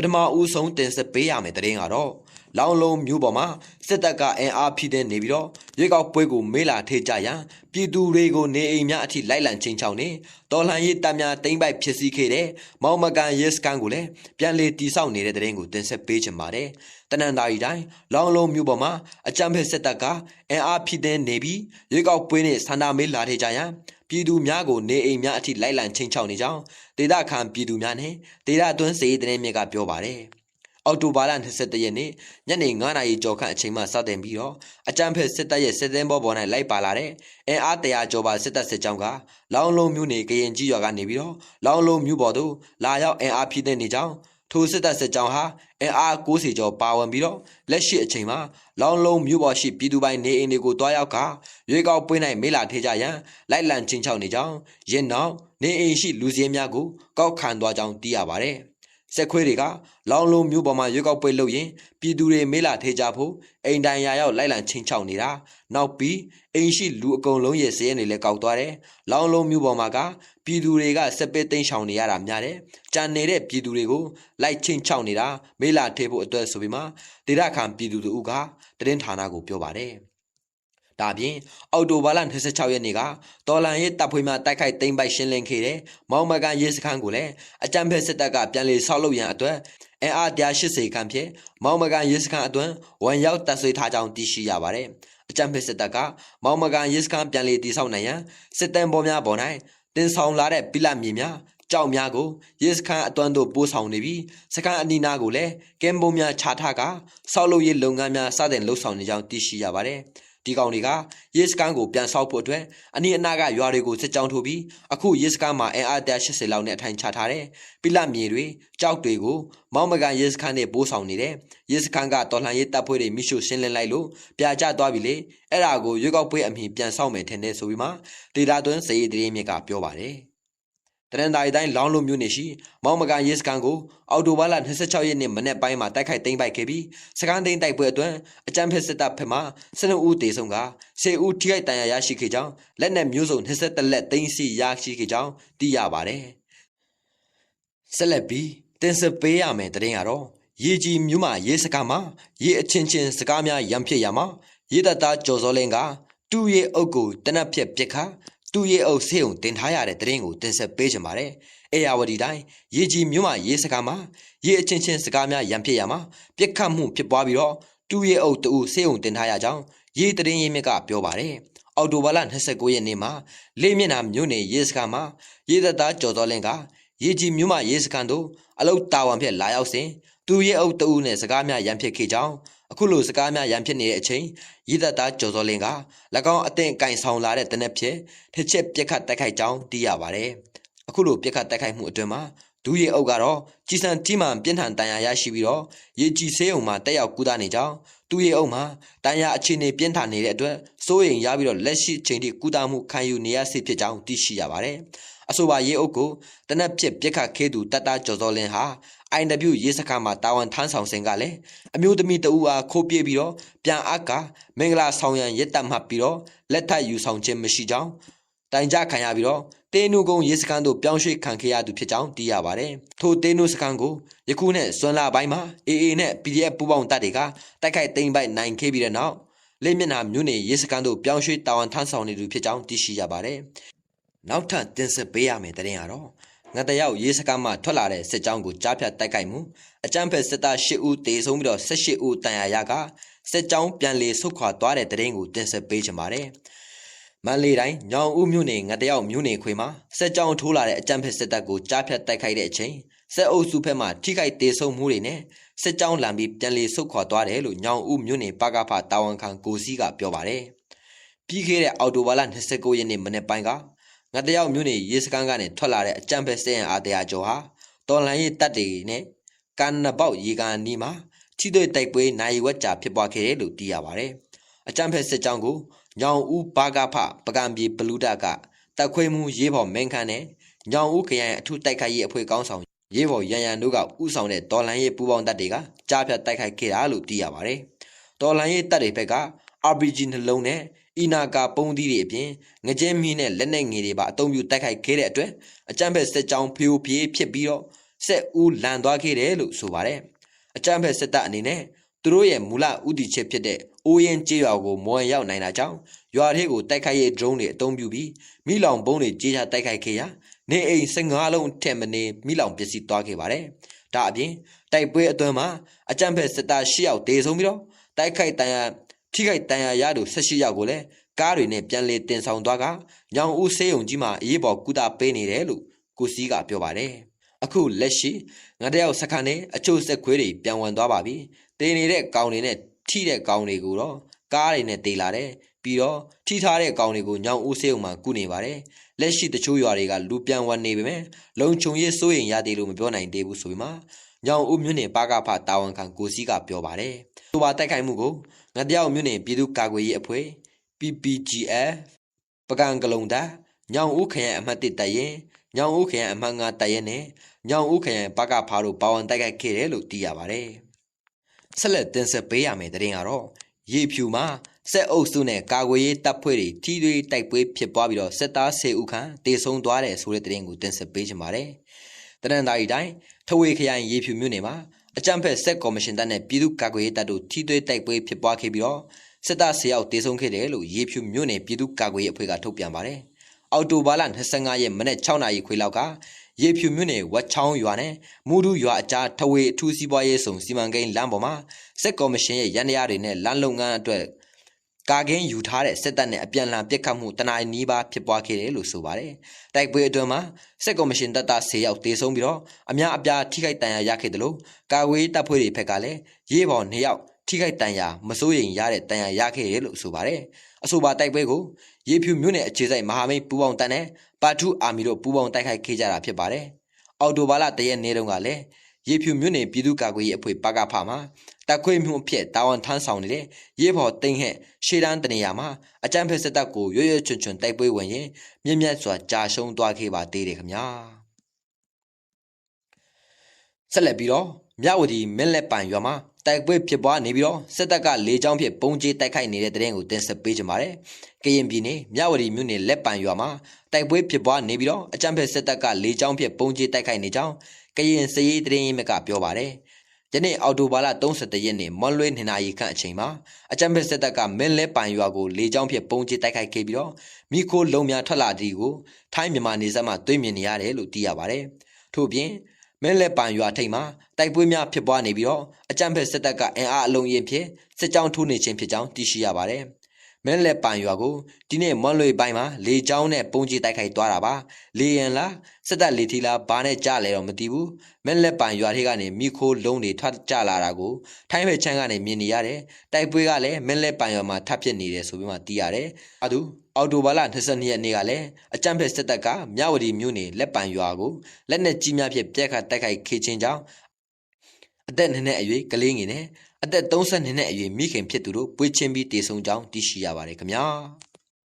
ပထမဦးဆုံးတင်ဆက်ပေးရမယ့်သတင်းကတော့ လောင်လုံးမျိုးပေါ်မှာစစ်တပ်ကအင်အားဖြည့်တဲ့နေပြီးတော့ရွေးကောက်ပွဲကိုမေးလာထေကြရန်ပြည်သူတွေကိုနေအိမ်များအထိလိုက်လံချင်းချောင်းနေတော်လှန်ရေးတပ်များတိမ့်ပိုက်ဖြစ်စည်းခဲ့တဲ့မောင်မကန်ရဲစကန်ကိုလည်းပြန်လည်တီဆောက်နေတဲ့သတင်းကိုတင်ဆက်ပေးချင်ပါတယ်တနင်္သာရီတိုင်းလောင်လုံးမျိုးပေါ်မှာအကြမ်းဖက်စစ်တပ်ကအင်အားဖြည့်တဲ့နေပြီးရွေးကောက်ပွဲနဲ့ဆန္ဒမေးလာထေကြရန်ပြည်သူများကိုနေအိမ်များအထိလိုက်လံချင်းချောင်းနေကြောင်းဒေသခံပြည်သူများနဲ့ဒေသအတွင်းစေရေးသတင်းမြစ်ကပြောပါတယ် အော်တိုဘာလ21ရက်နေ့ညနေ9:00နာရီကျော်ခန့်အချိန်မှစတင်ပြီးတော့အကြမ်းဖက်စစ်တပ်ရဲ့စစ်သင်းဘောပေါ်၌လိုက်ပါလာတဲ့အင်အားတရာကျော်ပါစစ်တပ်စစ်ကြောင်းကလောင်လုံးမျိုးနေကရင်ကြီးရွာကနေပြီးတော့လောင်လုံးမျိုးပေါ်သို့လာရောက်အင်အားဖြည့်တဲ့နေကြောင်းထိုစစ်တပ်စစ်ကြောင်းဟာအင်အား90ကျော်ပါဝင်ပြီးတော့လက်ရှိအချိန်မှာလောင်လုံးမျိုးပေါ်ရှိပြည်သူပိုင်းနေအိမ်တွေကိုတွားရောက်ကရွေးကောက်ပွဲ၌မေးလာထေကြရန်လိုက်လံချင်းချောက်နေကြောင်းရင်းနောက်နေအိမ်ရှိလူစည်းများကိုကောက်ခံသွားကြောင်းသိရပါတယ်။ စက်ခွေးတွေကလောင်လုံးမျိုးပေါ်မှာရွေးကောက်ပွဲလုပ်ရင်ပြည်သူတွေမေးလာထေကြဖို့အိမ်တိုင်ရာရောက်လိုက်လံချင်းချောက်နေတာနောက်ပြီးအိမ်ရှိလူအကုန်လုံးရဲ့စည်းရည်တွေလည်းကောက်သွားတယ်။လောင်လုံးမျိုးပေါ်မှာကပြည်သူတွေကစက်ပစ်သိမ်းရှောင်နေရတာများတယ်။ကြံနေတဲ့ပြည်သူတွေကိုလိုက်ချင်းချောက်နေတာမေးလာထေဖို့အတွက်ဆိုပြီးမှဒေသခံပြည်သူတို့ကတရင်ဌာနကိုပြောပါတယ်။ ဒါပြင်အော်တိုဘာလ26ရက်နေ့ကတော်လန်ရဲ့တပ်ဖွဲ့မှတိုက်ခိုက်သိမ်းပိုက်ရှင်းလင်းခဲ့တဲ့မောင်မကန်ရဲစခန်းကိုလည်းအကြမ်းဖက်စစ်တပ်ကပြန်လည်ဆောက်လုပ်ရန်အတွက်အင်အား180ခန့်ဖြင့်မောင်မကန်ရဲစခန်းအတွင်းဝန်ရောက်တပ်ဆွေးထားကြောင်းသိရှိရပါတယ်။အကြမ်းဖက်စစ်တပ်ကမောင်မကန်ရဲစခန်းပြန်လည်တည်ဆောက်နိုင်ရန်စစ်တမ်းပေါ်များပေါ်၌တင်ဆောင်လာတဲ့ပိလမြေများကြောက်များကိုရဲစခန်းအတွန်းသို့ပို့ဆောင်နေပြီးစခန်းအနီးနားကိုလည်းကင်ပုံများခြားထားကဆောက်လုပ်ရေးလုပ်ငန်းများစတင်လှုပ်ဆောင်နေကြောင်းသိရှိရပါတယ်။ ဒီကောင်တွေကရဲစခန်းကိုပြန်ဆောက်ဖို့အတွက်အနီးအနားကရွာတွေကိုစစ်ကြောင်းထိုးပြီးအခုရဲစခန်းမှာအင်အား180လောက်နဲ့အထိုင်ချထားတဲ့ပိလမြေတွေကြောက်တွေကိုမောင်မကန်ရဲစခန်းနဲ့ပိုးဆောင်နေတယ်ရဲစခန်းကတော်လှန်ရေးတပ်ဖွဲ့တွေမိရှုရှင်းလင်းလိုက်လို့ပြာကျသွားပြီလေအဲ့ဒါကိုရွေးကောက်ပွဲအမည်ပြန်ဆောက်မယ်ထင်တယ်ဆိုပြီးမှဒေတာသွင်းစည်ရည်တရေမြစ်ကပြောပါတယ် တရန်တိုင်းတိုင်းလောင်းလုံးမျိုးနေရှိမောင်မကန်ရဲစခန်းကိုအော်တိုဘာလ26ရက်နေ့မနေ့ပိုင်းမှာတိုက်ခိုက်သိမ်းပိုက်ခဲ့ပြီးစကန်သိမ်းတိုက်ပွဲအတွင်းအကြမ်းဖက်စစ်တပ်ဖက်မှ12ဦးတေဆုံးက10ဦးထိခိုက်ဒဏ်ရာရရှိခဲ့ကြောင်းလက်နက်မျိုးစုံ21လက်သိမ်းဆီရရှိခဲ့ကြောင်းသိရပါတယ်ဆက်လက်ပြီးတင်ဆက်ပေးရမယ်တရင်ကတော့ရေကြီးမြို့မှာရေစကားမှာရေအချင်းချင်းစကားများရံဖြစ်ရမှာရေတသားကြော်စောလင်းကတူရဲ့အုပ်ကိုတနက်ဖြက်ပစ်ခါ တူရဲ့အုပ်ဆေးုံတင်ထားရတဲ့တရင်ကိုတင်ဆက်ပေးချင်ပါတယ်အေယာဝတီတိုင်းရေကြီးမြို့မှာရေစကားမှာရေအချင်းချင်းစကားများရံဖြစ်ရမှာပြစ်ခတ်မှုဖြစ်ပွားပြီးတော့တူရဲ့အုပ်တူဆေးုံတင်ထားရကြောင်းရေတရင်ရေးမြစ်ကပြောပါတယ်အော်တိုဘာလ29ရက်နေ့မှာလေးမျက်နှာမြို့နယ်ရေစခန်းမှာရေသက်သားကျော်တော်လင်းကရေကြီးမြို့မှာရေစခန်းတို့အလုတ်တာဝန်ဖြင့်လာရောက်စဉ် သူရဲ့အုပ်တူနဲ့စကားများရန်ဖြစ်ခဲ့ကြောင်းအခုလိုစကားများရန်ဖြစ်နေတဲ့အချိန်ရေသက်သားကျော်တော်လင်းက၎င်းအသင့်ကင်ဆောင်လာတဲ့တနက်ဖြစ်တစ်ချက်ပြက်ခတ်တိုက်ခိုက်ကြောင်းသိရပါတယ်အခုလိုပြက်ခတ်တိုက်ခိုက်မှုအတွင်းမှာဒူရဲ့အုပ်ကတော့ကြည်စံတီမှန်ပြင်းထန်တန်ရာရရှိပြီးတော့ရေကြည်ဆေးုံမှာတက်ရောက်ကူတာနေကြောင်းသူရဲ့အုပ်မှာတန်ရာအခြေအနေပြင်းထန်နေတဲ့အတွက်စိုးရိမ်ရပြီးတော့လက်ရှိချိန်ထိကူတာမှုခံယူနေရစေဖြစ်ကြောင်းသိရှိရပါတယ် အဆိုပါရေအုပ်ကိုတနက်ဖြစ်ပြက်ခတ်ခဲသူတတ်တာကျော်စောလင်းဟာ IW ရေးစခန်းမှာတာဝန်ထမ်းဆောင်စဉ်ကလည်းအမျိုးသမီးတဦးအားခိုးပြေးပြီးတော့ပြန်အပ်ကမင်္ဂလာဆောင်ရန်ရက်တမှတ်ပြီးတော့လက်ထပ်ယူဆောင်ခြင်းမရှိကြောင်းတိုင်ကြခံရပြီးတော့တေနုကုန်းရေးစခန်းသို့ပြောင်းရွှေ့ခံခဲ့ရသူဖြစ်ကြောင်းသိရပါတယ်။ထိုတေနုစခန်းကိုယခုနဲ့ဇွန်လပိုင်းမှာ AA နဲ့ PDF ပူးပေါင်းတပ်တွေကတိုက်ခိုက်သိမ်းပိုက်နိုင်ခဲ့ပြီးတဲ့နောက်လက်မျက်နှာမြို့နယ်ရေးစခန်းသို့ပြောင်းရွှေ့တာဝန်ထမ်းဆောင်နေသူဖြစ်ကြောင်းသိရှိရပါတယ်။ နောက်ထပ်တင်ဆက်ပေးရမယ့်တဲ့ရင်ကတော့ငတရောက်ရေးစခန်းမှထွက်လာတဲ့စစ်ကြောင်းကိုကြားဖြတ်တိုက်ခိုက်မှုအကြမ်းဖက်စစ်သား၈ဦးတေဆုံးပြီးတော့၁၈ဦးတန်ရာရကစစ်ကြောင်းပြန်လည်ဆုတ်ခွာသွားတဲ့တဲ့ရင်ကိုတင်ဆက်ပေးချင်ပါတယ်။မန္တလေးတိုင်းညောင်ဦးမြို့နယ်ငတရောက်မြို့နယ်ခွေမှာစစ်ကြောင်းထိုးလာတဲ့အကြမ်းဖက်စစ်တပ်ကိုကြားဖြတ်တိုက်ခိုက်တဲ့အချိန်စစ်အုပ်စုဘက်မှထိခိုက်ဒေဆုံးမှုတွေနဲ့စစ်ကြောင်းလမ်းပြီးပြန်လည်ဆုတ်ခွာသွားတယ်လို့ညောင်ဦးမြို့နယ်ပကဖတာဝန်ခံကိုစီကပြောပါတယ်။ပြီးခဲ့တဲ့အော်တိုဘာလ29ရက်နေ့မနေ့ပိုင်းက ငတရောက်မြို့နယ်ရေစခန်းကနေထွက်လာတဲ့အကြမ်းဖက်စစ်ရင်အားတရားကျော်ဟာတော်လန်ရေးတပ်တွေနဲ့ကန်နပေါက်ရေကန်နီးမှာထိတွေ့တိုက်ပွဲနိုင်ဝက်ကြာဖြစ်ပွားခဲ့တယ်လို့သိရပါတယ်။အကြမ်းဖက်စစ်ကြောင်းကိုညောင်ဦးဘာကဖပကံပြေဘလူးဒကတက်ခွေးမှုရေးပေါ်မင်းခန်းနဲ့ညောင်ဦးခရိုင်အထူးတိုက်ခိုက်ရေးအဖွဲ့ကောင်းဆောင်ရေးပေါ်ရန်ရန်တို့ကဥဆောင်တဲ့တော်လန်ရေးပူးပေါင်းတပ်တွေကကြားဖြတ်တိုက်ခိုက်ခဲ့တာလို့သိရပါတယ်။တော်လန်ရေးတပ်တွေဘက်က RPG နှလုံးနဲ့ အီနာကာပုံးသီးတွေအပြင်ငကြင်းမီးနဲ့လက်နက်ငယ်တွေပါအုံပြုတိုက်ခိုက်ခဲ့တဲ့အတွက်အကြမ်းဖက်စစ်ကြောင်းဖျို့ပြေးဖြစ်ပြီးတော့ဆက်ဦးလန်သွားခဲ့တယ်လို့ဆိုပါတယ်အကြမ်းဖက်စစ်တပ်အနေနဲ့သူတို့ရဲ့မူလဥတီချက်ဖြစ်တဲ့အိုးရင်ကျေးရွာကိုမော်ရောက်နိုင်တာကြောင့်ရွာထဲကိုတိုက်ခိုက်ရေး drone တွေအသုံးပြုပြီးမိလောင်ပုံးတွေကြေးချတိုက်ခိုက်ခဲ့ရာနေအိမ်15လုံးထက်မနေမိလောင်ပစ္စည်းသွားခဲ့ပါတယ်ဒါအပြင်တိုက်ပွဲအတွင်းမှာအကြမ်းဖက်စစ်သား10ယောက်တေဆုံးပြီးတော့တိုက်ခိုက်တန်ရာ ထိခိုက်တန်ရာရသူ18ယောက်ကိုလည်းကားတွေနဲ့ပြန်လည်တင်ဆောင်သွားကညောင်ဦးဆေးရုံကြီးမှာအေးပေါ်ကုသပေးနေတယ်လို့ကိုစီးကပြောပါတယ်အခုလက်ရှိငါတယောက်စခန်းနဲ့အချို့စက်ခွေးတွေပြန်ဝင်သွားပါပြီတင်နေတဲ့ကောင်တွေနဲ့ထိတဲ့ကောင်တွေကိုတော့ကားတွေနဲ့တေးလာတယ်ပြီးတော့ထိထားတဲ့ကောင်တွေကိုညောင်ဦးဆေးရုံမှာကုနေပါတယ်လက်ရှိတချို့ရွာတွေကလူပြန်ဝင်နေပေမဲ့လုံခြုံရေးစိုးရင်ရသေးလို့မပြောနိုင်သေးဘူးဆိုပြီးမှညောင်ဦးမြို့နယ်ပါကဖတာဝန်ခံကိုစီးကပြောပါတယ်။သူပါတိုက်ခိုက်မှုကို ငတယောက်မြို့နယ်ပြည်သူ့ကာကွယ်ရေးအဖွဲ့ PPGF ပကံကလုံတာညောင်ဦးခရိုင်အမှတ်1တပ်ရင်ညောင်ဦးခရိုင်အမှတ်5တပ်ရင်နဲ့ညောင်ဦးခရိုင်ပါကဖားတို့ပါဝင်တိုက်ခိုက်ခဲ့တယ်လို့သိရပါတယ်။ဆက်လက်တင်ဆက်ပေးရမယ့်တဲ့ရင်ကတော့ရေဖြူမှာစက်အုပ်စုနဲ့ကာကွယ်ရေးတပ်ဖွဲ့တွေထိတွေ့တိုက်ပွဲဖြစ်ပွားပြီးတော့စစ်သား10ဦးခန့်တေဆုံးသွားတယ်ဆိုတဲ့တဲ့ရင်ကိုတင်ဆက်ပေးချင်ပါတယ်။တနင်္သာရီတိုင်းထဝေခရိုင်ရေဖြူမြို့နယ်မှာ အကြံဖက်ဆက်ကော်မရှင်တပ်နဲ့ပြည်သူ့ကာကွယ်ရေးတပ်တို့ထိတွေ့တိုက်ပွဲဖြစ်ပွားခဲ့ပြီးတော့စစ်သား10ယောက်တေဆုံးခဲ့တယ်လို့ရေဖြူမြို့နယ်ပြည်သူ့ကာကွယ်ရေးအဖွဲ့ကထုတ်ပြန်ပါတယ်။အော်တိုဘာလ25ရက်မနေ့6နာရီခွေလောက်ကရေဖြူမြို့နယ်ဝက်ချောင်းရွာနဲ့မူဒူရွာအကြားထဝေအထူးစီးပွားရေးဆောင်စီမံကိန်းလမ်းပေါ်မှာစစ်ကော်မရှင်ရဲ့ရန်တရားတွေနဲ့လမ်းလုပ်ငန်းအတွက် ကာကင်းယူထားတဲ့စစ်တပ်နဲ့အပြန်အလှန်ပစ်ခတ်မှုတနအီနီးပါးဖြစ်ပွားခဲ့တယ်လို့ဆိုပါတယ်။တိုက်ပွဲအတွင်းမှာစစ်ကော်မရှင်တပ်သား10ယောက်တေဆုံးပြီးတော့အများအပြားထိခိုက်ဒဏ်ရာရခဲ့တယ်လို့ကာဝေးတပ်ဖွဲ့တွေဘက်ကလည်းရေးပေါ်2ယောက်ထိခိုက်ဒဏ်ရာမစိုးရိမ်ရတဲ့ဒဏ်ရာရခဲ့တယ်လို့ဆိုပါတယ်။အဆိုပါတိုက်ပွဲကိုရေဖြူမြို့နယ်အခြေစိုက်မဟာမိတ်ပူးပေါင်းတပ်နဲ့ပါထူးအာမီတို့ပူးပေါင်းတိုက်ခိုက်ခဲ့ကြတာဖြစ်ပါတယ်။အော်တိုဘာလတရက်နေ့တုန်းကလည်းရေဖြူမြို့နယ်ပြည်သူ့ကာကွယ်ရေးအဖွဲ့ပကဖာမှာ တက်ခွေမှုအဖြစ်တာဝန်ထမ်းဆောင်နေတဲ့ရေဘော်သိန်းဟက်ရှေးတန်းတနေရာမှာအကြမ်းဖက်စစ်တပ်ကိုရွရွချွန်ချွန်တိုက်ပွဲဝင်ရင်မြင့်မြတ်စွာကြာရှုံးသွားခဲ့ပါသေးတယ်ခင်ဗျာဆက်လက်ပြီးတော့မြဝတီမင်းလက်ပိုင်ရွာမှာတိုက်ပွဲဖြစ်ပွားနေပြီးတော့စစ်တပ်ကလေကြောင်းဖြင့်ပုံကြီးတိုက်ခိုက်နေတဲ့တဲ့ရင်ကိုတင်ဆက်ပေးကြပါမယ်။ကရင်ပြည်နယ်မြဝတီမြို့နယ်လက်ပိုင်ရွာမှာတိုက်ပွဲဖြစ်ပွားနေပြီးတော့အကြမ်းဖက်စစ်တပ်ကလေကြောင်းဖြင့်ပုံကြီးတိုက်ခိုက်နေကြောင်းကရင်စည်ရေးတရင်မြကပြောပါတယ်။ ယနေ့အော်တိုဘာလ31ရက်နေ့မွန်လွေးနေနာရီခန့်အချိန်မှာအကြမ်းဖက်စစ်တပ်ကမင်းလဲပိုင်ရွာကိုလေကြောင်းဖြင့်ပုံကြီးတိုက်ခိုက်ခဲ့ပြီးတော့မိခိုးလုံများထွက်လာသည်ကိုထိုင်းမြန်မာနေဆက်မှတွေ့မြင်နေရတယ်လို့သိရပါတယ်။ထို့ပြင်မဲလက်ပန်ရွာထိပ်မှာတိုက်ပွဲများဖြစ်ပွားနေပြီးတော့အကြမ်းဖက်စစ်တပ်ကအင်အားအလုံးရင်ဖြင့်စစ်ကြောင်းထိုးနေခြင်းဖြစ်ကြောင်းသိရှိရပါတယ်။ မဲလက်ပန်ရွာကိုဒီနေ့မွန်လွေပိုင်းမှာလေကြောင်းနဲ့ပုံကြီးတိုက်ခိုက်သွားတာပါ။လေရင်လားစစ်တပ်လေထီလားဘာနဲ့ကြလဲတော့မသိဘူး။မဲလက်ပန်ရွာထိကနေမိခိုးလုံးတွေထွက်ကြလာတာကိုထိုင်းဘက်ချမ်းကနေမြင်နေရတယ်။တိုက်ပွဲကလည်းမဲလက်ပန်ရွာမှာထပ်ဖြစ်နေတယ်ဆိုပြီးမှသိရတယ်။အတူအော်တိုဘာလ22ရက်နေ့ကလည်းအကြမ်းဖက်စစ်တပ်ကမြဝတီမြို့နယ်လက်ပံရွာကိုလက်နက်ကြီးများဖြင့်ပြက်ခတ်တိုက်ခိုက်ခေချင်းကြောင်းအသက်နှစ်နှစ်အရွယ်ကလေးငယ်နဲ့ အသက်32နှစ်အရွယ်မိခင်ဖြစ်သူတို့ပွေးချင်းပြီးတေဆုံကြောင်းသိရှိရပါတယ်ခင်ဗျာ။